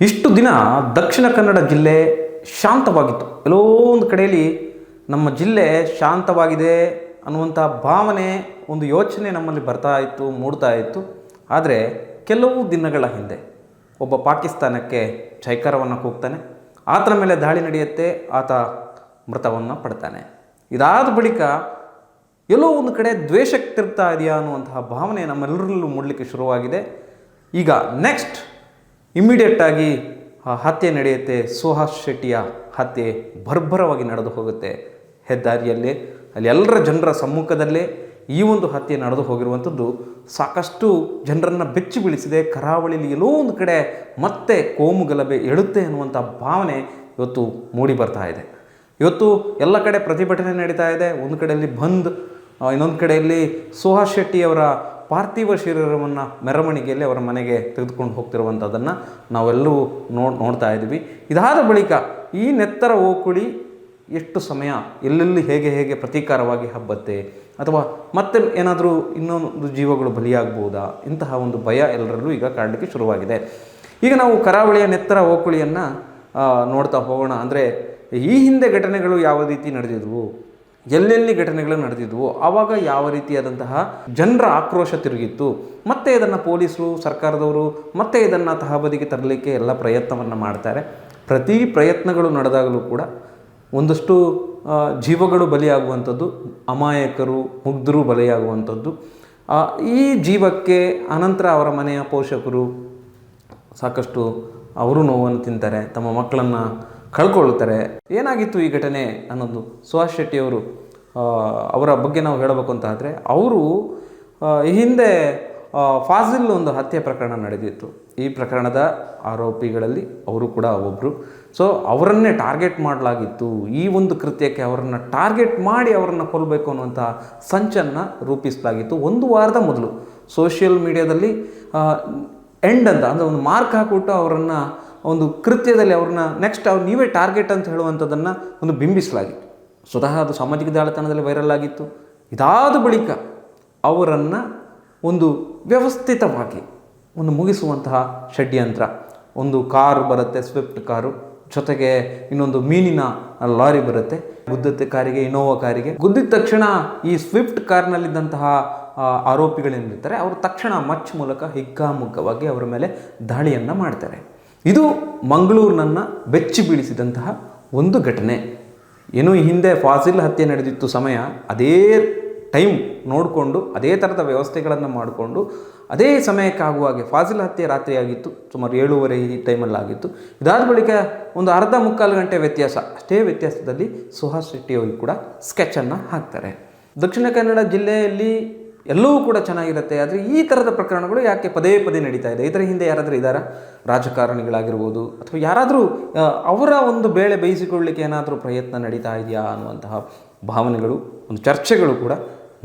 ಇಷ್ಟು ದಿನ ದಕ್ಷಿಣ ಕನ್ನಡ ಜಿಲ್ಲೆ ಶಾಂತವಾಗಿತ್ತು. ಎಲ್ಲೋ ಒಂದು ಕಡೆಯಲ್ಲಿ ನಮ್ಮ ಜಿಲ್ಲೆ ಶಾಂತವಾಗಿದೆ ಅನ್ನುವಂಥ ಭಾವನೆ, ಒಂದು ಯೋಚನೆ ನಮ್ಮಲ್ಲಿ ಬರ್ತಾ ಇತ್ತು, ಮೂಡ್ತಾ ಇತ್ತು. ಆದರೆ ಕೆಲವು ದಿನಗಳ ಹಿಂದೆ ಒಬ್ಬ ಪಾಕಿಸ್ತಾನಕ್ಕೆ ಚೈಕಾರವನ್ನು ಕೂಗ್ತಾನೆ, ಆತನ ಮೇಲೆ ದಾಳಿ ನಡೆಯುತ್ತೆ, ಆತ ಮೃತವನ್ನು ಪಡ್ತಾನೆ. ಇದಾದ ಬಳಿಕ ಎಲ್ಲೋ ಒಂದು ಕಡೆ ದ್ವೇಷಕ್ಕೆ ತಿರುಗ್ತಾ ಇದೆಯಾ ಅನ್ನುವಂತಹ ಭಾವನೆ ನಮ್ಮೆಲ್ಲರಲ್ಲೂ ಮೂಡಲಿಕ್ಕೆ ಶುರುವಾಗಿದೆ. ಈಗ ನೆಕ್ಸ್ಟ್ ಇಮ್ಮಿಡಿಯೇಟಾಗಿ ಹತ್ಯೆ ನಡೆಯುತ್ತೆ. ಸುಹಾಸ್ ಶೆಟ್ಟಿಯ ಹತ್ಯೆ ಭರ್ಭರವಾಗಿ ನಡೆದು ಹೋಗುತ್ತೆ. ಹೆದ್ದಾರಿಯಲ್ಲಿ, ಅಲ್ಲಿ ಎಲ್ಲರ ಜನರ ಸಮ್ಮುಖದಲ್ಲೇ ಈ ಒಂದು ಹತ್ಯೆ ನಡೆದು ಹೋಗಿರುವಂಥದ್ದು ಸಾಕಷ್ಟು ಜನರನ್ನು ಬೆಚ್ಚಿ ಬೀಳಿಸಿದೆ. ಕರಾವಳಿಯಲ್ಲಿ ಎಲ್ಲೋ ಒಂದು ಕಡೆ ಮತ್ತೆ ಕೋಮು ಗಲಭೆ ಎಳುತ್ತೆ ಅನ್ನುವಂಥ ಭಾವನೆ ಇವತ್ತು ಮೂಡಿ ಬರ್ತಾ ಇದೆ. ಇವತ್ತು ಎಲ್ಲ ಕಡೆ ಪ್ರತಿಭಟನೆ ನಡೀತಾ ಇದೆ. ಒಂದು ಕಡೆಯಲ್ಲಿ ಬಂದ್ ಇನ್ನೊಂದು ಕಡೆಯಲ್ಲಿ ಸುಹಾಸ್ ಶೆಟ್ಟಿಯವರ ಪಾರ್ಥಿವ ಶರೀರವನ್ನು ಮೆರವಣಿಗೆಯಲ್ಲಿ ಅವರ ಮನೆಗೆ ತೆಗೆದುಕೊಂಡು ಹೋಗ್ತಿರುವಂಥದ್ದನ್ನು ನಾವೆಲ್ಲರೂ ನೋಡಿ, ನೋಡ್ತಾ ಇದ್ದೀವಿ. ಇದಾದ ಬಳಿಕ ಈ ನೆತ್ತರ ಓಕುಳಿ ಎಷ್ಟು ಸಮಯ, ಎಲ್ಲೆಲ್ಲಿ ಹೇಗೆ ಹೇಗೆ ಪ್ರತೀಕಾರವಾಗಿ ಹಬ್ಬತ್ತೆ, ಅಥವಾ ಮತ್ತೆ ಏನಾದರೂ ಇನ್ನೊಂದು ಜೀವಗಳು ಬಲಿಯಾಗ್ಬೋದಾ, ಇಂತಹ ಒಂದು ಭಯ ಎಲ್ಲರಲ್ಲೂ ಈಗ ಕಾಡಲಿಕ್ಕೆ ಶುರುವಾಗಿದೆ. ಈಗ ನಾವು ಕರಾವಳಿಯ ನೆತ್ತರ ಓಕುಳಿಯನ್ನು ನೋಡ್ತಾ ಹೋಗೋಣ. ಅಂದರೆ ಈ ಹಿಂದೆ ಘಟನೆಗಳು ಯಾವ ರೀತಿ ನಡೆದಿದ್ವು? ಎಲ್ಲೆಲ್ಲಿ ಘಟನೆಗಳು ನಡೆದಿದ್ವು ಆವಾಗ ಯಾವ ರೀತಿಯಾದಂತಹ ಜನರ ಆಕ್ರೋಶ ತಿರುಗಿತ್ತು, ಮತ್ತೆ ಇದನ್ನು ಪೊಲೀಸರು, ಸರ್ಕಾರದವರು, ಮತ್ತೆ ಇದನ್ನು ತಹಬದಿಗೆ ತರಲಿಕ್ಕೆ ಎಲ್ಲ ಪ್ರಯತ್ನವನ್ನು ಮಾಡ್ತಾರೆ. ಪ್ರತಿ ಪ್ರಯತ್ನಗಳು ನಡೆದಾಗಲೂ ಕೂಡ ಒಂದಷ್ಟು ಜೀವಗಳು ಬಲಿಯಾಗುವಂಥದ್ದು, ಅಮಾಯಕರು, ಮುಗ್ಧರು ಬಲಿಯಾಗುವಂಥದ್ದು. ಈ ಜೀವಕ್ಕೆ ಅನಂತರ ಅವರ ಮನೆಯ ಪೋಷಕರು ಸಾಕಷ್ಟು ಅವರು ನೋವನ್ನು ತಿಂತಾರೆ, ತಮ್ಮ ಮಕ್ಕಳನ್ನು ಕಳ್ಕೊಳ್ತಾರೆ ಏನಾಗಿತ್ತು ಈ ಘಟನೆ ಅನ್ನೋದು? ಸುಹಾಸ್ ಶೆಟ್ಟಿಯವರು ಅವರ ಬಗ್ಗೆ ನಾವು ಹೇಳಬೇಕು ಅಂತ ಆದರೆ ಅವರು ಈ ಹಿಂದೆ ಫಾಜಿಲ್ ಒಂದು ಹತ್ಯೆ ಪ್ರಕರಣ ನಡೆದಿತ್ತು. ಈ ಪ್ರಕರಣದ ಆರೋಪಿಗಳಲ್ಲಿ ಅವರು ಕೂಡ ಒಬ್ಬರು ಸೊ ಅವರನ್ನೇ ಟಾರ್ಗೆಟ್ ಮಾಡಲಾಗಿತ್ತು. ಈ ಒಂದು ಕೃತ್ಯಕ್ಕೆ ಅವರನ್ನು ಟಾರ್ಗೆಟ್ ಮಾಡಿ ಅವರನ್ನು ಕೊಲ್ಲಬೇಕು ಅನ್ನುವಂಥ ಸಂಚನ್ನು ರೂಪಿಸಲಾಗಿತ್ತು ಒಂದು ವಾರದ ಮೊದಲು. ಸೋಷಿಯಲ್ ಮೀಡಿಯಾದಲ್ಲಿ ಎಂಡ್ ಅಂತ, ಅಂದರೆ ಒಂದು ಮಾರ್ಕ್ ಹಾಕಿಬಿಟ್ಟು ಅವರನ್ನು ಒಂದು ಕೃತ್ಯದಲ್ಲಿ ಅವ್ರನ್ನ ನೆಕ್ಸ್ಟ್ ಅವ್ರು ನೀವೇ ಟಾರ್ಗೆಟ್ ಅಂತ ಹೇಳುವಂಥದ್ದನ್ನು ಒಂದು ಬಿಂಬಿಸಲಾಗಿತ್ತು. ಸ್ವತಃ ಅದು ಸಾಮಾಜಿಕ ಜಾಲತಾಣದಲ್ಲಿ ವೈರಲ್ ಆಗಿತ್ತು. ಇದಾದ ಬಳಿಕ ಅವರನ್ನು ಒಂದು ವ್ಯವಸ್ಥಿತವಾಗಿ ಒಂದು ಮುಗಿಸುವಂತಹ ಷಡ್ಯಂತ್ರ. ಒಂದು ಕಾರು ಬರುತ್ತೆ ಸ್ವಿಫ್ಟ್ ಕಾರು. ಜೊತೆಗೆ ಇನ್ನೊಂದು ಮೀನಿನ ಲಾರಿ ಬರುತ್ತೆ. ಗುದ್ದತ್ತೆ ಕಾರಿಗೆ ಇನೋವಾ ಕಾರಿಗೆ. ಗುದ್ದಿದ ತಕ್ಷಣ ಈ ಸ್ವಿಫ್ಟ್ ಕಾರ್ನಲ್ಲಿದ್ದಂತಹ ಆರೋಪಿಗಳೇನಿರ್ತಾರೆ, ಅವರು ತಕ್ಷಣ ಮಚ್ ಮೂಲಕ ಹಿಗ್ಗಾಮುಗ್ಗವಾಗಿ ಅವರ ಮೇಲೆ ದಾಳಿಯನ್ನು ಮಾಡ್ತಾರೆ. ಇದು ಮಂಗಳೂರಿನನ್ನು ಬೆಚ್ಚಿ ಬೀಳಿಸಿದಂತಹ ಒಂದು ಘಟನೆ. ಏನು ಹಿಂದೆ ಫಾಸಿಲ್ ಹತ್ಯೆ ನಡೆದಿತ್ತು ಸಮಯ, ಅದೇ ಟೈಮ್ ನೋಡಿಕೊಂಡು, ಅದೇ ಥರದ ವ್ಯವಸ್ಥೆಗಳನ್ನು ಮಾಡಿಕೊಂಡು, ಅದೇ ಸಮಯಕ್ಕಾಗುವ ಹಾಗೆ ಫಾಸಿಲ್ ಹತ್ಯೆ ರಾತ್ರಿ ಆಗಿತ್ತು ಸುಮಾರು ಏಳುವರೆ ಈ ಟೈಮಲ್ಲಾಗಿತ್ತು. ಇದಾದ ಬಳಿಕ ಒಂದು ಅರ್ಧ ಮುಕ್ಕಾಲು ಗಂಟೆ ವ್ಯತ್ಯಾಸ, ಅಷ್ಟೇ ವ್ಯತ್ಯಾಸದಲ್ಲಿ ಸುಹಾಸ್ ಶೆಟ್ಟಿಯವರು ಕೂಡ ಸ್ಕೆಚನ್ನು ಹಾಕ್ತಾರೆ. ದಕ್ಷಿಣ ಕನ್ನಡ ಜಿಲ್ಲೆಯಲ್ಲಿ ಎಲ್ಲವೂ ಕೂಡ ಚೆನ್ನಾಗಿರುತ್ತೆ. ಆದರೆ ಈ ಥರದ ಪ್ರಕರಣಗಳು ಯಾಕೆ ಪದೇ ಪದೇ ನಡೀತಾ ಇದೆ? ಇದರ ಹಿಂದೆ ಯಾರಾದರೂ ಇದ್ದಾರಾ? ರಾಜಕಾರಣಿಗಳಾಗಿರ್ಬೋದು ಅಥವಾ ಯಾರಾದರೂ ಅವರ ಒಂದು ಬೇಳೆ ಬೇಯಿಸಿಕೊಳ್ಳಲಿಕ್ಕೆ ಏನಾದರೂ ಪ್ರಯತ್ನ ನಡೀತಾ ಇದೆಯಾ ಅನ್ನುವಂತಹ ಭಾವನೆಗಳು, ಒಂದು ಚರ್ಚೆಗಳು ಕೂಡ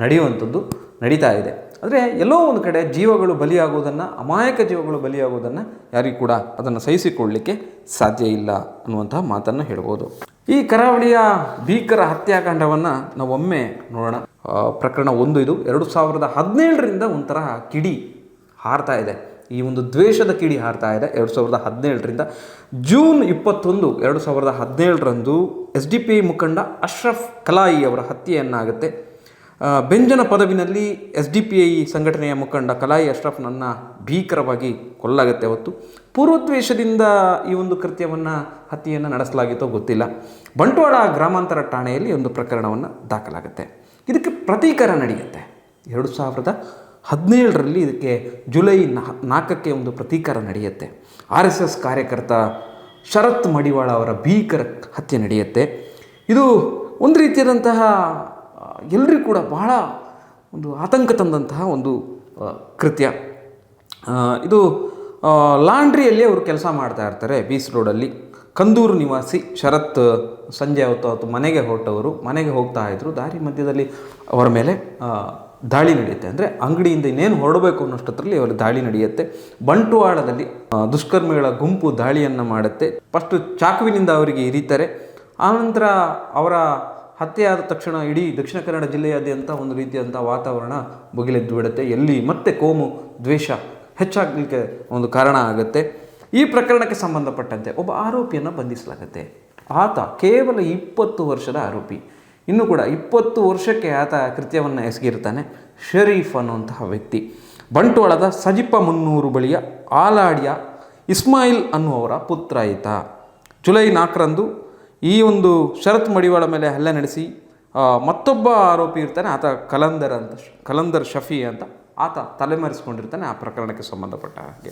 ನಡೆಯುವಂಥದ್ದು ನಡೀತಾ ಇದೆ. ಆದರೆ ಎಲ್ಲೋ ಒಂದು ಕಡೆ ಜೀವಗಳು ಬಲಿಯಾಗುವುದನ್ನು, ಅಮಾಯಕ ಜೀವಗಳು ಬಲಿಯಾಗುವುದನ್ನು ಯಾರಿಗೂ ಕೂಡ ಅದನ್ನು ಸಹಿಸಿಕೊಳ್ಳಲಿಕ್ಕೆ ಸಾಧ್ಯ ಇಲ್ಲ ಅನ್ನುವಂತಹ ಮಾತನ್ನು ಹೇಳ್ಬೋದು. ಈ ಕರಾವಳಿಯ ಭೀಕರ ಹತ್ಯಾಕಾಂಡವನ್ನು ನಾವು ಒಮ್ಮೆ ನೋಡೋಣ. ಪ್ರಕರಣ ಒಂದು ಇದು. ಎರಡು ಸಾವಿರದ ಹದಿನೇಳರಿಂದ ಒಂಥರ ಕಿಡಿ ಹಾರ್ತಾ ಇದೆ. ಈ ಒಂದು ದ್ವೇಷದ ಕಿಡಿ ಹಾರ್ತಾ ಇದೆ. ಎರಡು ಸಾವಿರದ ಹದಿನೇಳರಿಂದ ಜೂನ್ ಇಪ್ಪತ್ತೊಂದು ಎರಡು ಸಾವಿರದ ಹದಿನೇಳರಂದು ಎಸ್ ಡಿ ಪಿ ಮುಖಂಡ ಅಶ್ರಫ್ ಕಲಾಯಿ ಅವರ ಹತ್ಯೆಯನ್ನಾಗುತ್ತೆ. ಬೆಂಜನ ಪದವಿನಲ್ಲಿ ಎಸ್ ಡಿ ಪಿ ಐ ಸಂಘಟನೆಯ ಮುಖಂಡ ಕಲಾಯಿ ಅಶ್ರಫ್ನನ್ನು ಭೀಕರವಾಗಿ ಕೊಲ್ಲಾಗುತ್ತೆ ಅವತ್ತು. ಪೂರ್ವದ್ವೇಷದಿಂದ ಈ ಒಂದು ಕೃತ್ಯವನ್ನು, ಹತ್ಯೆಯನ್ನು ನಡೆಸಲಾಗಿತ್ತೋ ಗೊತ್ತಿಲ್ಲ. ಬಂಟ್ವಾಳ ಗ್ರಾಮಾಂತರ ಠಾಣೆಯಲ್ಲಿ ಒಂದು ಪ್ರಕರಣವನ್ನು ದಾಖಲಾಗುತ್ತೆ. ಇದಕ್ಕೆ ಪ್ರತೀಕಾರ ನಡೆಯುತ್ತೆ. ಎರಡು ಸಾವಿರದ ಹದಿನೇಳರಲ್ಲಿ ಇದಕ್ಕೆ ಜುಲೈ ನಾಲ್ಕಕ್ಕೆ ಒಂದು ಪ್ರತೀಕಾರ ನಡೆಯುತ್ತೆ. ಆರ್ ಎಸ್ ಎಸ್ ಕಾರ್ಯಕರ್ತ ಶರತ್ ಮಡಿವಾಳ ಅವರ ಭೀಕರ ಹತ್ಯೆ ನಡೆಯುತ್ತೆ. ಇದು ಒಂದು ರೀತಿಯಾದಂತಹ ಎಲ್ಲರಿಗೂ ಕೂಡ ಬಹಳ ಒಂದು ಆತಂಕ ತಂದಂತಹ ಒಂದು ಕೃತ್ಯ. ಇದು ಲಾಂಡ್ರಿಯಲ್ಲಿ ಅವರು ಕೆಲಸ ಮಾಡ್ತಾ ಇರ್ತಾರೆ ಬೀಸ್ ರೋಡಲ್ಲಿ. ಕಂದೂರು ನಿವಾಸಿ ಶರತ್ ಸಂಜೆ ಹೊತ್ತು ಅಥವಾ ಮನೆಗೆ ಹೊರಟವರು ಮನೆಗೆ ಹೋಗ್ತಾ ಇದ್ದರು ದಾರಿ ಮಧ್ಯದಲ್ಲಿ ಅವರ ಮೇಲೆ ದಾಳಿ ನಡೆಯುತ್ತೆ. ಅಂದರೆ ಅಂಗಡಿಯಿಂದ ಇನ್ನೇನು ಹೊರಡಬೇಕು ಅನ್ನೋಷ್ಟರಲ್ಲಿ ಅವರ ದಾಳಿ ನಡೆಯುತ್ತೆ. ಬಂಟ್ವಾಳದಲ್ಲಿ ದುಷ್ಕರ್ಮಿಗಳ ಗುಂಪು ದಾಳಿಯನ್ನು ಮಾಡುತ್ತೆ. ಫಸ್ಟು ಚಾಕುವಿನಿಂದ ಅವರಿಗೆ ಇರಿತಾರೆ. ಆನಂತರ ಅವರ ಹತ್ಯೆಯಾದ ತಕ್ಷಣ ಇಡೀ ದಕ್ಷಿಣ ಕನ್ನಡ ಜಿಲ್ಲೆಯಾದ್ಯಂತ ಒಂದು ರೀತಿಯಾದಂಥ ವಾತಾವರಣ ಬುಗಿಲೆದ್ದು ಬಿಡುತ್ತೆ. ಎಲ್ಲಿ ಮತ್ತೆ ಕೋಮು, ದ್ವೇಷ ಹೆಚ್ಚಾಗಲಿಕ್ಕೆ ಒಂದು ಕಾರಣ ಆಗುತ್ತೆ. ಈ ಪ್ರಕರಣಕ್ಕೆ ಸಂಬಂಧಪಟ್ಟಂತೆ ಒಬ್ಬ ಆರೋಪಿಯನ್ನು ಬಂಧಿಸಲಾಗುತ್ತೆ. ಆತ ಕೇವಲ ಇಪ್ಪತ್ತು ವರ್ಷದ ಆರೋಪಿ. ಇನ್ನೂ ಕೂಡ ಇಪ್ಪತ್ತು ವರ್ಷಕ್ಕೆ ಆತ ಕೃತ್ಯವನ್ನು ಎಸಗಿರ್ತಾನೆ. ಶರೀಫ್ ಅನ್ನುವಂತಹ ವ್ಯಕ್ತಿ. ಬಂಟ್ವಾಳದ ಸಜಿಪ ಮುನ್ನೂರು ಬಳಿಯ ಆಲಾಡಿಯ ಇಸ್ಮಾಯಿಲ್ ಅನ್ನುವರ ಪುತ್ರ ಈತ. ಜುಲೈ ನಾಲ್ಕರಂದು ಈ ಒಂದು ಶರತ್ ಮಡಿವಾಳ ಮೇಲೆ ಹಲ್ಲೆ ನಡೆಸಿ ಮತ್ತೊಬ್ಬ ಆರೋಪಿ ಇರ್ತಾನೆ, ಆತ ಕಲಂದರ್ ಅಂತ, ಕಲಂದರ್ ಶಫಿ ಅಂತ ಆತ ತಲೆಮರೆಸ್ಕೊಂಡಿರ್ತಾನೆ ಆ ಪ್ರಕರಣಕ್ಕೆ ಸಂಬಂಧಪಟ್ಟ ಹಾಗೆ.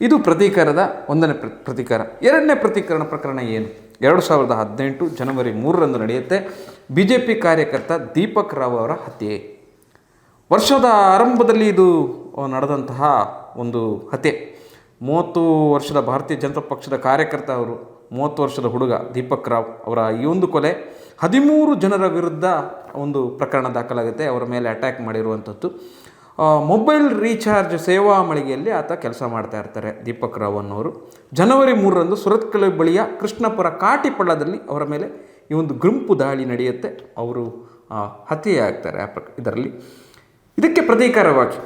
ಇದು ಪ್ರತೀಕಾರದ ಒಂದನೇ ಪ್ರ, ಪ್ರತೀಕಾರ. ಎರಡನೇ ಪ್ರತೀಕರಣ ಪ್ರಕರಣ ಏನು? ಎರಡು ಸಾವಿರದ ಹದಿನೆಂಟು ಜನವರಿ ಮೂರರಂದು ನಡೆಯುತ್ತೆ. ಬಿ ಜೆ ಪಿ ಕಾರ್ಯಕರ್ತ ದೀಪಕ್ ರಾವ್ ಅವರ ಹತ್ಯೆ. ವರ್ಷದ ಆರಂಭದಲ್ಲಿ ಇದು ನಡೆದಂತಹ ಒಂದು ಹತ್ಯೆ. ಮೂವತ್ತು ವರ್ಷದ ಭಾರತೀಯ ಜನತಾ ಪಕ್ಷದ ಕಾರ್ಯಕರ್ತ ಅವರು, ಮೂವತ್ತು ವರ್ಷದ ಹುಡುಗ ದೀಪಕ್ ರಾವ್ ಅವರ ಈ ಒಂದು ಕೊಲೆ ಹದಿಮೂರು ಜನರ ವಿರುದ್ಧ ಒಂದು ಪ್ರಕರಣ ದಾಖಲಾಗುತ್ತೆ. ಅವರ ಮೇಲೆ ಅಟ್ಯಾಕ್ ಮಾಡಿರುವಂಥದ್ದು. ಮೊಬೈಲ್ ರೀಚಾರ್ಜ್ ಸೇವಾ ಮಳಿಗೆಯಲ್ಲಿ ಆತ ಕೆಲಸ ಮಾಡ್ತಾ ಇರ್ತಾರೆ. ದೀಪಕ್ ರಾವ್ ಅನ್ನೋರು ಜನವರಿ ಮೂರರಂದು ಸುರತ್ಕಲೆ ಬಳಿಯ ಕೃಷ್ಣಪುರ ಕಾಟಿಪಳ್ಳದಲ್ಲಿ ಅವರ ಮೇಲೆ ಈ ಒಂದು ಗುಂಪು ದಾಳಿ ನಡೆಯುತ್ತೆ. ಅವರು ಹತ್ಯೆ ಹತ್ಯೆಯಾಗ್ತಾರೆ ಆ ಪ್ರಕ, ಇದರಲ್ಲಿ. ಇದಕ್ಕೆ ಪ್ರತೀಕಾರವಾಗಿ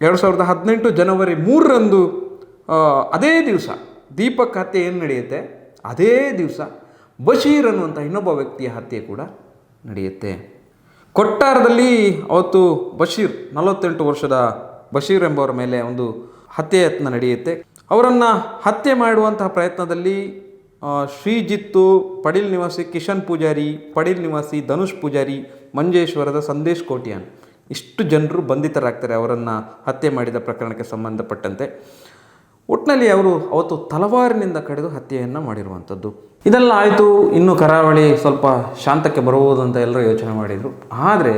ಎರಡು ಸಾವಿರದ ಹದಿನೆಂಟು ಜನವರಿ ಮೂರರಂದು ಅದೇ ದಿವಸ ದೀಪಕ್ ಹತ್ಯೆ ಏನು ನಡೆಯುತ್ತೆ? ಅದೇ ದಿವಸ ಬಶೀರ್ ಅನ್ನುವಂಥ ಇನ್ನೊಬ್ಬ ವ್ಯಕ್ತಿಯ ಹತ್ಯೆ ಕೂಡ ನಡೆಯುತ್ತೆ. ಕೊಟ್ಟಾರದಲ್ಲಿ ಅವತ್ತು ಬಶೀರ್, ನಲವತ್ತೆಂಟು ವರ್ಷದ ಬಶೀರ್ ಎಂಬವರ ಮೇಲೆ ಒಂದು ಹತ್ಯೆ ಯತ್ನ ನಡೆಯುತ್ತೆ. ಅವರನ್ನು ಹತ್ಯೆ ಮಾಡುವಂತಹ ಪ್ರಯತ್ನದಲ್ಲಿ ಶ್ರೀಜಿತ್ತು, ಪಡೀಲ್ ನಿವಾಸಿ ಕಿಶನ್ ಪೂಜಾರಿ, ಪಡೀಲ್ ನಿವಾಸಿ ಧನುಷ್ ಪೂಜಾರಿ, ಮಂಜೇಶ್ವರದ ಸಂದೇಶ್ ಕೋಟಿಯಾನ್. ಇಷ್ಟು ಜನರು ಬಂಧಿತರಾಗ್ತಾರೆ ಅವರನ್ನು ಹತ್ಯೆ ಮಾಡಿದ ಪ್ರಕರಣಕ್ಕೆ ಸಂಬಂಧಪಟ್ಟಂತೆ. ಒಟ್ಟಿನಲ್ಲಿ ಅವರು ಅವತ್ತು ತಲವಾರಿನಿಂದ ಕಡಿದು ಹತ್ಯೆಯನ್ನು ಮಾಡಿರುವಂಥದ್ದು. ಇದೆಲ್ಲ ಆಯಿತು, ಇನ್ನು ಕರಾವಳಿ ಸ್ವಲ್ಪ ಶಾಂತಕ್ಕೆ ಬರುವುದು ಅಂತ ಎಲ್ಲರೂ ಯೋಚನೆ ಮಾಡಿದರು. ಆದರೆ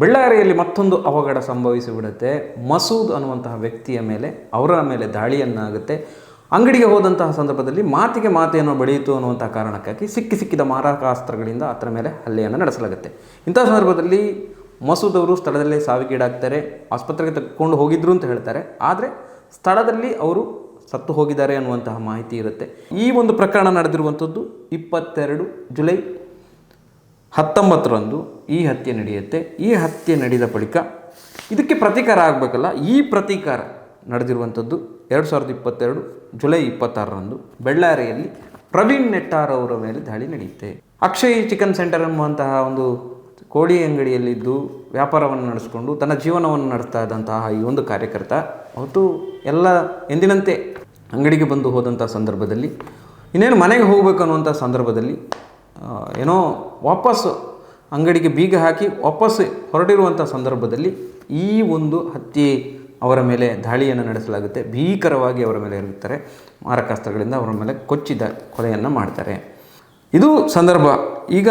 ಬಳ್ಳಾರಿಯಲ್ಲಿ ಮತ್ತೊಂದು ಅವಘಡ ಸಂಭವಿಸಿಬಿಡುತ್ತೆ ಮಸೂದ್ ಅನ್ನುವಂತಹ ವ್ಯಕ್ತಿಯ ಮೇಲೆ, ಅವರ ಮೇಲೆ ದಾಳಿಯನ್ನಾಗುತ್ತೆ. ಅಂಗಡಿಗೆ ಹೋದಂತಹ ಸಂದರ್ಭದಲ್ಲಿ ಮಾತಿಗೆ ಮಾತೆಯನ್ನು ಬೆಳೆಯಿತು ಅನ್ನುವಂಥ ಕಾರಣಕ್ಕಾಗಿ ಸಿಕ್ಕಿ ಸಿಕ್ಕಿದ ಮಾರಕಾಸ್ತ್ರಗಳಿಂದ ಅದರ ಮೇಲೆ ಹಲ್ಲೆಯನ್ನು ನಡೆಸಲಾಗುತ್ತೆ. ಇಂಥ ಸಂದರ್ಭದಲ್ಲಿ ಮಸೂದ್ ಅವರು ಸ್ಥಳದಲ್ಲೇ ಸಾವಿಗೀಡಾಗ್ತಾರೆ, ಆಸ್ಪತ್ರೆಗೆ ತಕ್ಕೊಂಡು ಹೋಗಿದ್ರು ಅಂತ ಹೇಳ್ತಾರೆ. ಆದರೆ ಸ್ಥಳದಲ್ಲಿ ಅವರು ಸತ್ತು ಹೋಗಿದ್ದಾರೆ ಅನ್ನುವಂತಹ ಮಾಹಿತಿ ಇರುತ್ತೆ. ಈ ಒಂದು ಪ್ರಕರಣ ನಡೆದಿರುವಂಥದ್ದು ಇಪ್ಪತ್ತೆರಡು ಜುಲೈ ಹತ್ತೊಂಬತ್ತರಂದು ಈ ಹತ್ಯೆ ನಡೆಯುತ್ತೆ. ಈ ಹತ್ಯೆ ನಡೆದ ಬಳಿಕ ಇದಕ್ಕೆ ಪ್ರತೀಕಾರ ಆಗಬೇಕಲ್ಲ? ಈ ಪ್ರತೀಕಾರ ನಡೆದಿರುವಂಥದ್ದು ಎರಡು ಸಾವಿರದ ಇಪ್ಪತ್ತೆರಡು ಜುಲೈ ಇಪ್ಪತ್ತಾರರಂದು ಬೆಳ್ಳಾರಿಯಲ್ಲಿ ಪ್ರವೀಣ್ ನೆಟ್ಟಾರ್ ಅವರ ಮೇಲೆ ದಾಳಿ ನಡೆಯುತ್ತೆ. ಅಕ್ಷಯ್ ಚಿಕನ್ ಸೆಂಟರ್ ಎಂಬುವಂತಹ ಒಂದು ಕೋಳಿ ಅಂಗಡಿಯಲ್ಲಿದ್ದು ವ್ಯಾಪಾರವನ್ನು ನಡೆಸಿಕೊಂಡು ತನ್ನ ಜೀವನವನ್ನು ನಡೆಸ್ತಾ ಇದ್ದಂತಹ ಈ ಒಂದು ಕಾರ್ಯಕರ್ತ, ಅವತ್ತು ಎಲ್ಲ ಎಂದಿನಂತೆ ಅಂಗಡಿಗೆ ಬಂದು ಹೋದಂಥ ಸಂದರ್ಭದಲ್ಲಿ, ಇನ್ನೇನು ಮನೆಗೆ ಹೋಗಬೇಕು ಅನ್ನುವಂಥ ಸಂದರ್ಭದಲ್ಲಿ ಏನೋ ವಾಪಸ್ಸು ಅಂಗಡಿಗೆ ಬೀಗ ಹಾಕಿ ವಾಪಸ್ಸು ಹೊರಟಿರುವಂಥ ಸಂದರ್ಭದಲ್ಲಿ ಈ ಒಂದು ಹತ್ಯೆ ಅವರ ಮೇಲೆ ದಾಳಿಯನ್ನು ನಡೆಸಲಾಗುತ್ತೆ. ಭೀಕರವಾಗಿ ಅವರ ಮೇಲೆ ಇರುತ್ತಾರೆ. ಮಾರಕಾಸ್ತ್ರಗಳಿಂದ ಅವರ ಮೇಲೆ ಕೊಚ್ಚಿದ ಕೊಲೆಯನ್ನು ಮಾಡ್ತಾರೆ. ಇದು ಸಂದರ್ಭ. ಈಗ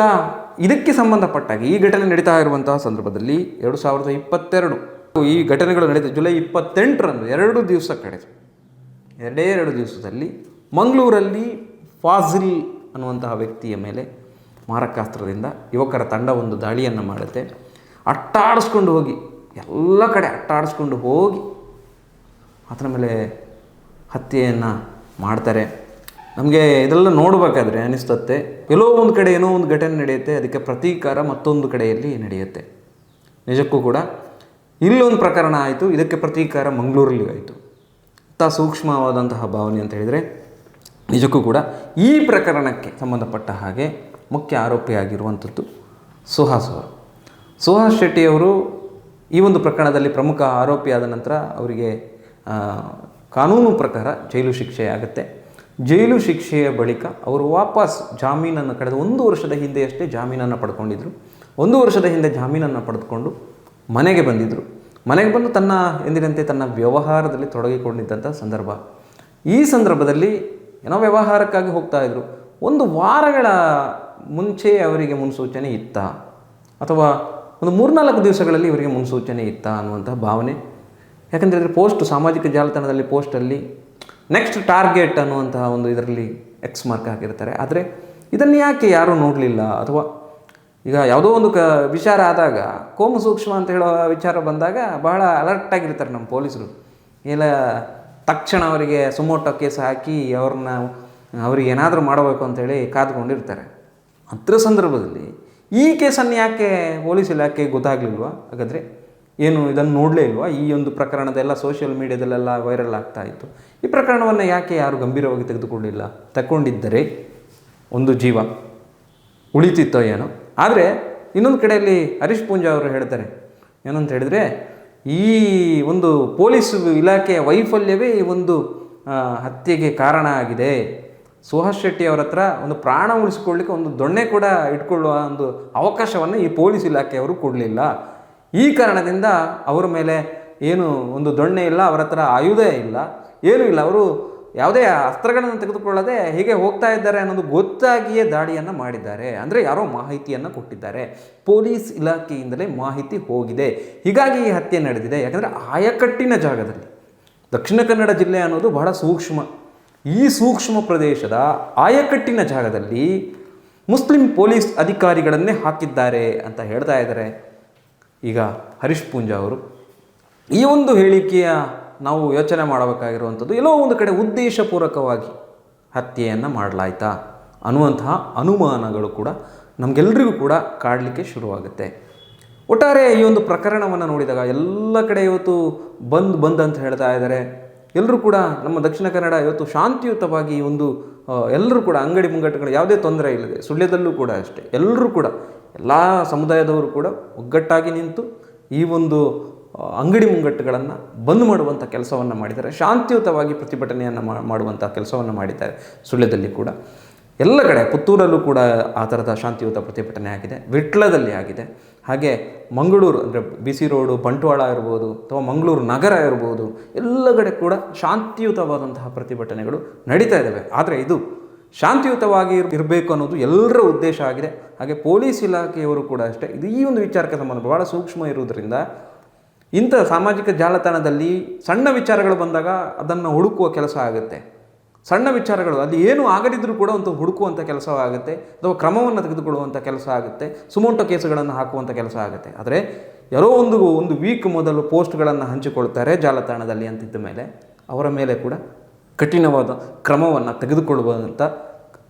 ಇದಕ್ಕೆ ಸಂಬಂಧಪಟ್ಟಾಗಿ ಈ ಘಟನೆ ನಡೀತಾ ಇರುವಂತಹ ಸಂದರ್ಭದಲ್ಲಿ ಎರಡು ಸಾವಿರದ ಇಪ್ಪತ್ತೆರಡು ಈ ಘಟನೆಗಳು ನಡೆದ ಜುಲೈ ಇಪ್ಪತ್ತೆಂಟರಂದು, ಎರಡು ದಿವಸ ಕಳೆದು, ಎರಡೇ ಎರಡು ದಿವಸದಲ್ಲಿ ಮಂಗಳೂರಲ್ಲಿ ಫಾಜಿಲ್ ಅನ್ನುವಂತಹ ವ್ಯಕ್ತಿಯ ಮೇಲೆ ಮಾರಕಾಸ್ತ್ರದಿಂದ ಯುವಕರ ತಂಡ ಒಂದು ದಾಳಿಯನ್ನು ಮಾಡುತ್ತೆ. ಅಟ್ಟಾಡಿಸ್ಕೊಂಡು ಹೋಗಿ, ಎಲ್ಲ ಕಡೆ ಅಟ್ಟಾಡಿಸ್ಕೊಂಡು ಹೋಗಿ ಆತನ ಮೇಲೆ ಹತ್ಯೆಯನ್ನು ಮಾಡ್ತಾರೆ. ನಮಗೆ ಇದೆಲ್ಲ ನೋಡಬೇಕಾದ್ರೆ ಅನಿಸ್ತತ್ತೆ, ಎಲ್ಲೋ ಒಂದು ಕಡೆ ಏನೋ ಒಂದು ಘಟನೆ ನಡೆಯುತ್ತೆ, ಅದಕ್ಕೆ ಪ್ರತೀಕಾರ ಮತ್ತೊಂದು ಕಡೆಯಲ್ಲಿ ನಡೆಯುತ್ತೆ. ನಿಜಕ್ಕೂ ಕೂಡ ಇಲ್ಲೊಂದು ಪ್ರಕರಣ ಆಯಿತು, ಇದಕ್ಕೆ ಪ್ರತೀಕಾರ ಮಂಗಳೂರಲ್ಲಿ ಆಯಿತು. ತ ಸೂಕ್ಷ್ಮವಾದಂತಹ ಭಾವನೆ ಅಂತ ಹೇಳಿದರೆ, ನಿಜಕ್ಕೂ ಕೂಡ ಈ ಪ್ರಕರಣಕ್ಕೆ ಸಂಬಂಧಪಟ್ಟ ಹಾಗೆ ಮುಖ್ಯ ಆರೋಪಿಯಾಗಿರುವಂಥದ್ದು ಸುಹಾಸ್ ಅವರು. ಸುಹಾಸ್ ಶೆಟ್ಟಿಯವರು ಈ ಒಂದು ಪ್ರಕರಣದಲ್ಲಿ ಪ್ರಮುಖ ಆರೋಪಿಯಾದ ನಂತರ ಅವರಿಗೆ ಕಾನೂನು ಪ್ರಕಾರ ಜೈಲು ಶಿಕ್ಷೆ ಆಗುತ್ತೆ. ಜೈಲು ಶಿಕ್ಷೆಯ ಬಳಿಕ ಅವರು ವಾಪಸ್ ಜಾಮೀನನ್ನು ಕಳೆದ ಒಂದು ವರ್ಷದ ಹಿಂದೆಯಷ್ಟೇ ಜಾಮೀನನ್ನು ಪಡ್ಕೊಂಡಿದ್ದರು ಒಂದು ವರ್ಷದ ಹಿಂದೆ ಜಾಮೀನನ್ನು ಪಡೆದುಕೊಂಡು ಮನೆಗೆ ಬಂದಿದ್ದರು ಮನೆಗೆ ಬಂದು ತನ್ನ ಎಂದಿನಂತೆ ತನ್ನ ವ್ಯವಹಾರದಲ್ಲಿ ತೊಡಗಿಕೊಂಡಿದ್ದಂಥ ಸಂದರ್ಭ. ಈ ಸಂದರ್ಭದಲ್ಲಿ ಏನೋ ವ್ಯವಹಾರಕ್ಕಾಗಿ ಹೋಗ್ತಾ ಇದ್ದರು ಒಂದು ವಾರಗಳ ಮುಂಚೆ ಅವರಿಗೆ ಮುನ್ಸೂಚನೆ ಇತ್ತಾ? ಅಥವಾ ಒಂದು ಮೂರ್ನಾಲ್ಕು ದಿವಸಗಳಲ್ಲಿ ಇವರಿಗೆ ಮುನ್ಸೂಚನೆ ಇತ್ತಾ ಅನ್ನುವಂಥ ಭಾವನೆ? ಯಾಕಂತೇಳಿದ್ರೆ ಪೋಸ್ಟ್, ಸಾಮಾಜಿಕ ಜಾಲತಾಣದಲ್ಲಿ ಪೋಸ್ಟಲ್ಲಿ ನೆಕ್ಸ್ಟ್ ಟಾರ್ಗೆಟ್ ಅನ್ನುವಂತಹ ಒಂದು ಇದರಲ್ಲಿ ಎಕ್ಸ್ ಮಾರ್ಕ್ ಹಾಕಿರ್ತಾರೆ. ಆದರೆ ಇದನ್ನು ಯಾಕೆ ಯಾರೂ ನೋಡಲಿಲ್ಲ? ಅಥವಾ ಈಗ ಯಾವುದೋ ಒಂದು ಕ ವಿಚಾರ ಆದಾಗ, ಕೋಮು ಸೂಕ್ಷ್ಮ ಅಂತ ಹೇಳೋ ವಿಚಾರ ಬಂದಾಗ ಬಹಳ ಅಲರ್ಟ್ ಆಗಿರ್ತಾರೆ ನಮ್ಮ ಪೊಲೀಸರು. ಇಲ್ಲ, ತಕ್ಷಣ ಅವರಿಗೆ ಸುಮೋಟೋ ಕೇಸ್ ಹಾಕಿ ಅವ್ರನ್ನ, ಅವ್ರಿಗೆ ಏನಾದರೂ ಮಾಡಬೇಕು ಅಂತೇಳಿ ಕಾದ್ಕೊಂಡಿರ್ತಾರೆ. ಅಂಥ ಸಂದರ್ಭದಲ್ಲಿ ಈ ಕೇಸನ್ನು ಯಾಕೆ ಪೊಲೀಸ್ ಇಲಾಖೆ ಗೊತ್ತಾಗಲಿಲ್ವಾ? ಹಾಗಾದರೆ ಏನು ಇದನ್ನು ನೋಡಲೇ ಇಲ್ವಾ? ಈ ಒಂದು ಪ್ರಕರಣದೆಲ್ಲ ಸೋಷಿಯಲ್ ಮೀಡಿಯಾದಲ್ಲೆಲ್ಲ ವೈರಲ್ ಆಗ್ತಾ ಇತ್ತು. ಈ ಪ್ರಕರಣವನ್ನು ಯಾಕೆ ಯಾರು ಗಂಭೀರವಾಗಿ ತೆಗೆದುಕೊಂಡಿಲ್ಲ? ತಗೊಂಡಿದ್ದರೆ ಒಂದು ಜೀವ ಉಳಿತಿತ್ತೋ ಏನೋ? ಆದರೆ ಇನ್ನೊಂದು ಕಡೆಯಲ್ಲಿ ಹರೀಶ್ ಪೂಂಜಾ ಅವರು ಹೇಳ್ತಾರೆ, ಏನಂತ ಹೇಳಿದರೆ, ಈ ಒಂದು ಪೊಲೀಸ್ ಇಲಾಖೆಯ ವೈಫಲ್ಯವೇ ಈ ಒಂದು ಹತ್ಯೆಗೆ ಕಾರಣ ಆಗಿದೆ. ಸುಹಾಸ್ ಶೆಟ್ಟಿ ಅವರ ಹತ್ರ ಒಂದು ಪ್ರಾಣ ಉಳಿಸ್ಕೊಳ್ಳಿಕ್ಕೆ ಒಂದು ದೊಣ್ಣೆ ಕೂಡ ಇಟ್ಕೊಳ್ಳುವ ಒಂದು ಅವಕಾಶವನ್ನು ಈ ಪೊಲೀಸ್ ಇಲಾಖೆಯವರು ಕೊಡಲಿಲ್ಲ. ಈ ಕಾರಣದಿಂದ ಅವರ ಮೇಲೆ ಏನು ಒಂದು ದೊಣ್ಣೆ ಇಲ್ಲ, ಅವರ ಹತ್ರ ಆಯುಧ ಇಲ್ಲ, ಏನೂ ಇಲ್ಲ. ಅವರು ಯಾವುದೇ ಅಸ್ತ್ರಗಳನ್ನು ತೆಗೆದುಕೊಳ್ಳದೆ ಹೀಗೆ ಹೋಗ್ತಾ ಇದ್ದಾರೆ ಅನ್ನೋದು ಗೊತ್ತಾಗಿಯೇ ದಾಳಿಯನ್ನು ಮಾಡಿದ್ದಾರೆ. ಅಂದರೆ ಯಾರೋ ಮಾಹಿತಿಯನ್ನು ಕೊಟ್ಟಿದ್ದಾರೆ. ಪೊಲೀಸ್ ಇಲಾಖೆಯಿಂದಲೇ ಮಾಹಿತಿ ಹೋಗಿದೆ. ಹೀಗಾಗಿ ಈ ಹತ್ಯೆ ನಡೆದಿದೆ. ಯಾಕಂದರೆ ಆಯಕಟ್ಟಿನ ಜಾಗದಲ್ಲಿ ದಕ್ಷಿಣ ಕನ್ನಡ ಜಿಲ್ಲೆ ಅನ್ನೋದು ಬಹಳ ಸೂಕ್ಷ್ಮ. ಈ ಸೂಕ್ಷ್ಮ ಪ್ರದೇಶದ ಆಯಕಟ್ಟಿನ ಜಾಗದಲ್ಲಿ ಮುಸ್ಲಿಂ ಪೊಲೀಸ್ ಅಧಿಕಾರಿಗಳನ್ನೇ ಹಾಕಿದ್ದಾರೆ ಅಂತ ಹೇಳ್ತಾ ಇದ್ದಾರೆ. ಈಗ ಹರೀಶ್ ಪೂಂಜಾ ಅವರು. ಈ ಒಂದು ಹೇಳಿಕೆಯ ನಾವು ಯೋಚನೆ ಮಾಡಬೇಕಾಗಿರುವಂಥದ್ದು ಎಲ್ಲೋ ಒಂದು ಕಡೆ ಉದ್ದೇಶಪೂರ್ವಕವಾಗಿ ಹತ್ಯೆಯನ್ನು ಮಾಡಲಾಯ್ತಾ ಅನ್ನುವಂತಹ ಅನುಮಾನಗಳು ಕೂಡ ನಮಗೆಲ್ಲರಿಗೂ ಕೂಡ ಕಾಡಲಿಕ್ಕೆ ಶುರುವಾಗುತ್ತೆ. ಒಟ್ಟಾರೆ ಈ ಒಂದು ಪ್ರಕರಣವನ್ನು ನೋಡಿದಾಗ ಎಲ್ಲ ಕಡೆ ಇವತ್ತು ಬಂದ್ ಬಂದ್ ಅಂತ ಹೇಳ್ತಾ ಇದ್ದಾರೆ. ಎಲ್ಲರೂ ಕೂಡ ನಮ್ಮ ದಕ್ಷಿಣ ಕನ್ನಡ ಇವತ್ತು ಶಾಂತಿಯುತವಾಗಿ ಒಂದು ಎಲ್ಲರೂ ಕೂಡ ಅಂಗಡಿ ಮುಂಗಟ್ಟುಗಳು ಯಾವುದೇ ತೊಂದರೆ ಇಲ್ಲದೆ ಸುಳ್ಯದಲ್ಲೂ ಕೂಡ ಅಷ್ಟೇ. ಎಲ್ಲರೂ ಕೂಡ, ಎಲ್ಲ ಸಮುದಾಯದವರು ಕೂಡ ಒಗ್ಗಟ್ಟಾಗಿ ನಿಂತು ಈ ಒಂದು ಅಂಗಡಿ ಮುಂಗಟ್ಟುಗಳನ್ನು ಬಂದ್ ಮಾಡುವಂಥ ಕೆಲಸವನ್ನು ಮಾಡಿದ್ದಾರೆ. ಶಾಂತಿಯುತವಾಗಿ ಪ್ರತಿಭಟನೆಯನ್ನು ಮಾಡುವಂಥ ಕೆಲಸವನ್ನು ಮಾಡಿದ್ದಾರೆ ಸುಳ್ಯದಲ್ಲಿ ಕೂಡ. ಎಲ್ಲ ಕಡೆ, ಪುತ್ತೂರಲ್ಲೂ ಕೂಡ ಆ ಥರದ ಶಾಂತಿಯುತ ಪ್ರತಿಭಟನೆ ಆಗಿದೆ. ವಿಟ್ಲದಲ್ಲಿ ಆಗಿದೆ. ಹಾಗೆ ಮಂಗಳೂರು ಅಂದರೆ ಬಿ ಸಿ ರೋಡು, ಬಂಟ್ವಾಳ ಇರ್ಬೋದು ಅಥವಾ ಮಂಗಳೂರು ನಗರ ಇರ್ಬೋದು, ಎಲ್ಲ ಕಡೆ ಕೂಡ ಶಾಂತಿಯುತವಾದಂತಹ ಪ್ರತಿಭಟನೆಗಳು ನಡೀತಾ ಇದ್ದಾವೆ ಆದರೆ ಇದು ಶಾಂತಿಯುತವಾಗಿ ಇರ್- ಇರಬೇಕು ಅನ್ನೋದು ಎಲ್ಲರ ಉದ್ದೇಶ ಆಗಿದೆ. ಹಾಗೆ ಪೊಲೀಸ್ ಇಲಾಖೆಯವರು ಕೂಡ ಅಷ್ಟೇ, ಇದು ಈ ಒಂದು ವಿಚಾರಕ್ಕೆ ಸಂಬಂಧ ಭಾಳ ಸೂಕ್ಷ್ಮ ಇರುವುದರಿಂದ ಇಂಥ ಸಾಮಾಜಿಕ ಜಾಲತಾಣದಲ್ಲಿ ಸಣ್ಣ ವಿಚಾರಗಳು ಬಂದಾಗ ಅದನ್ನು ಹುಡುಕುವ ಕೆಲಸ ಆಗುತ್ತೆ. ಸಣ್ಣ ವಿಚಾರಗಳು, ಅಲ್ಲಿ ಏನು ಆಗದಿದ್ದರೂ ಕೂಡ ಒಂದು ಹುಡುಕುವಂಥ ಕೆಲಸವಾಗುತ್ತೆ. ಅಥವಾ ಕ್ರಮವನ್ನು ತೆಗೆದುಕೊಳ್ಳುವಂಥ ಕೆಲಸ ಆಗುತ್ತೆ. ಸುಮೋಟೋ ಕೇಸುಗಳನ್ನು ಹಾಕುವಂಥ ಕೆಲಸ ಆಗುತ್ತೆ. ಆದರೆ, ಯಾರೋ ಒಂದು ಒಂದು ವೀಕ್ ಮೊದಲು ಪೋಸ್ಟ್ಗಳನ್ನು ಹಂಚಿಕೊಳ್ತಾರೆ ಜಾಲತಾಣದಲ್ಲಿ ಅಂತಿದ್ದ ಮೇಲೆ, ಅವರ ಮೇಲೆ ಕೂಡ ಕಠಿಣವಾದ ಕ್ರಮವನ್ನು ತೆಗೆದುಕೊಳ್ಳುವಂಥ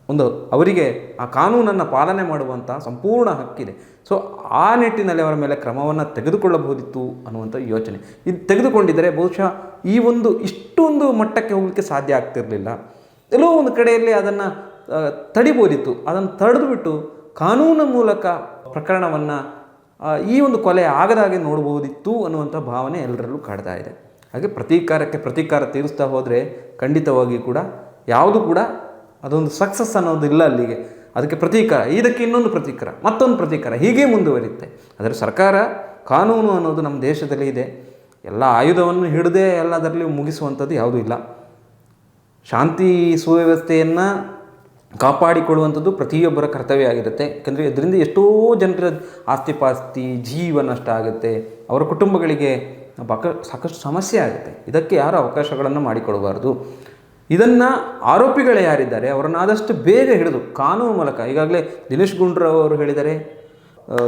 ಒಂದು ಅವರಿಗೆ ಆ ಕಾನೂನನ್ನು ಪಾಲನೆ ಮಾಡುವಂಥ ಸಂಪೂರ್ಣ ಹಕ್ಕಿದೆ. ಸೊ ಆ ನಿಟ್ಟಿನಲ್ಲಿ ಅವರ ಮೇಲೆ ಕ್ರಮವನ್ನು ತೆಗೆದುಕೊಳ್ಳಬಹುದಿತ್ತು ಅನ್ನುವಂಥ ಯೋಚನೆ. ಇದು ತೆಗೆದುಕೊಂಡಿದ್ದರೆ ಬಹುಶಃ ಈ ಒಂದು ಇಷ್ಟೊಂದು ಮಟ್ಟಕ್ಕೆ ಹೋಗಲಿಕ್ಕೆ ಸಾಧ್ಯ ಆಗ್ತಿರಲಿಲ್ಲ. ಎಲ್ಲೋ ಒಂದು ಕಡೆಯಲ್ಲಿ ಅದನ್ನು ತಡಿಬೋದಿತ್ತು. ಅದನ್ನು ತಡೆದುಬಿಟ್ಟು ಕಾನೂನು ಮೂಲಕ ಪ್ರಕರಣವನ್ನು ಈ ಒಂದು ಕೊಲೆ ಆಗದ ಹಾಗೆ ನೋಡಬಹುದಿತ್ತು ಅನ್ನುವಂಥ ಭಾವನೆ ಎಲ್ಲರಲ್ಲೂ ಕಾಡ್ತಾ ಇದೆ. ಹಾಗೆ ಪ್ರತೀಕಾರಕ್ಕೆ ಪ್ರತೀಕಾರ ತೀರಿಸ್ತಾ ಹೋದರೆ ಖಂಡಿತವಾಗಿ ಕೂಡ, ಯಾವುದು ಕೂಡ ಅದೊಂದು ಸಕ್ಸಸ್ ಅನ್ನೋದು ಇಲ್ಲ ಅಲ್ಲಿಗೆ. ಅದಕ್ಕೆ ಪ್ರತೀಕಾರ, ಇದಕ್ಕೆ ಇನ್ನೊಂದು ಪ್ರತೀಕಾರ, ಮತ್ತೊಂದು ಪ್ರತೀಕಾರ ಹೀಗೆ ಮುಂದುವರಿಯುತ್ತೆ. ಆದರೆ ಸರ್ಕಾರ ಕಾನೂನು ಅನ್ನೋದು ನಮ್ಮ ದೇಶದಲ್ಲಿ ಇದೆ. ಎಲ್ಲ ಆಯುಧವನ್ನು ಹಿಡದೆ ಎಲ್ಲದರಲ್ಲಿ ಮುಗಿಸುವಂಥದ್ದು ಯಾವುದೂ ಇಲ್ಲ. ಶಾಂತಿ ಸುವ್ಯವಸ್ಥೆಯನ್ನು ಕಾಪಾಡಿಕೊಳ್ಳುವಂಥದ್ದು ಪ್ರತಿಯೊಬ್ಬರ ಕರ್ತವ್ಯ ಆಗಿರುತ್ತೆ. ಯಾಕಂದರೆ ಇದರಿಂದ ಎಷ್ಟೋ ಜನರ ಆಸ್ತಿಪಾಸ್ತಿ, ಜೀವ ನಷ್ಟ ಆಗುತ್ತೆ. ಅವರ ಕುಟುಂಬಗಳಿಗೆ ಬಕ, ಸಾಕಷ್ಟು ಸಮಸ್ಯೆ ಆಗುತ್ತೆ. ಇದಕ್ಕೆ ಯಾರು ಅವಕಾಶಗಳನ್ನು ಮಾಡಿಕೊಡಬಾರ್ದು. ಇದನ್ನು ಆರೋಪಿಗಳು ಯಾರಿದ್ದಾರೆ? ಅವರನ್ನು ಆದಷ್ಟು ಬೇಗ ಹಿಡಿದು ಕಾನೂನು ಮೂಲಕ, ಈಗಾಗಲೇ ದಿನೇಶ್ ಗುಂಡ್ರಾವ್ ಅವರು ಹೇಳಿದ್ದಾರೆ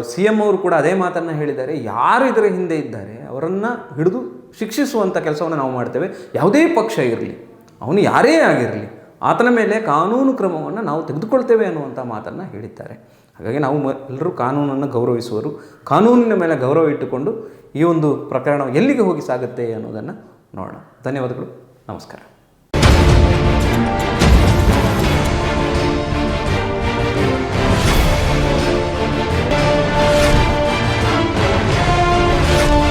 ಸಿ ಎಂ ಅವರು ಕೂಡ ಅದೇ ಮಾತನ್ನು ಹೇಳಿದ್ದಾರೆ. ಯಾರು ಇದರ ಹಿಂದೆ ಇದ್ದಾರೆ, ಅವರನ್ನು ಹಿಡಿದು ಶಿಕ್ಷಿಸುವಂಥ ಕೆಲಸವನ್ನು ನಾವು ಮಾಡ್ತೇವೆ. ಯಾವುದೇ ಪಕ್ಷ ಇರಲಿ, ಅವನು ಯಾರೇ ಆಗಿರಲಿ, ಆತನ ಮೇಲೆ ಕಾನೂನು ಕ್ರಮವನ್ನು ನಾವು ತೆಗೆದುಕೊಳ್ತೇವೆ ಅನ್ನುವಂಥ ಮಾತನ್ನು ಹೇಳಿದ್ದಾರೆ. ಹಾಗಾಗಿ ನಾವು ಎಲ್ಲರೂ ಕಾನೂನನ್ನು ಗೌರವಿಸುವರು. ಕಾನೂನಿನ ಮೇಲೆ ಗೌರವ ಇಟ್ಟುಕೊಂಡು ಈ ಒಂದು ಪ್ರಕರಣ ಎಲ್ಲಿಗೆ ಹೋಗಿ ಸಾಗುತ್ತೆ ಅನ್ನೋದನ್ನು ನೋಡೋಣ. ಧನ್ಯವಾದಗಳು. ನಮಸ್ಕಾರ. Thank you.